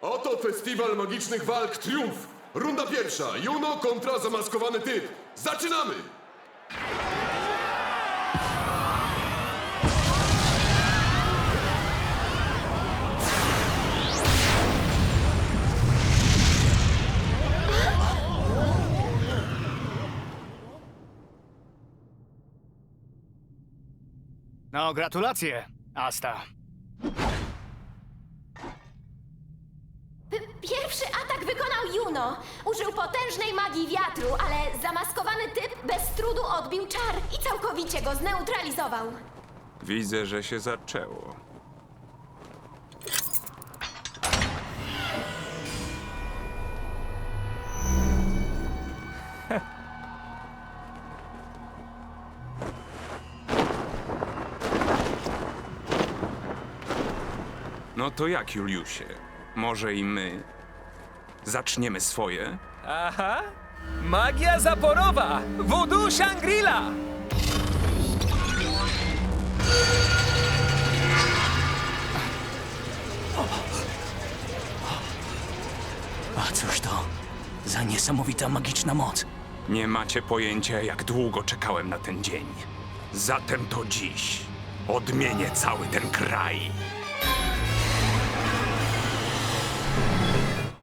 Oto festiwal magicznych walk Triumf. Runda pierwsza. Juno kontra zamaskowany typ. Zaczynamy! No, gratulacje, Asta. Użył potężnej magii wiatru, ale zamaskowany typ bez trudu odbił czar i całkowicie go zneutralizował. Widzę, że się zaczęło. No to jak, Juliusie? Może i my zaczniemy swoje? Aha! Magia zaporowa! Voodoo Shangri-La! A cóż to za niesamowita magiczna moc? Nie macie pojęcia, jak długo czekałem na ten dzień. Zatem to dziś odmienię cały ten kraj.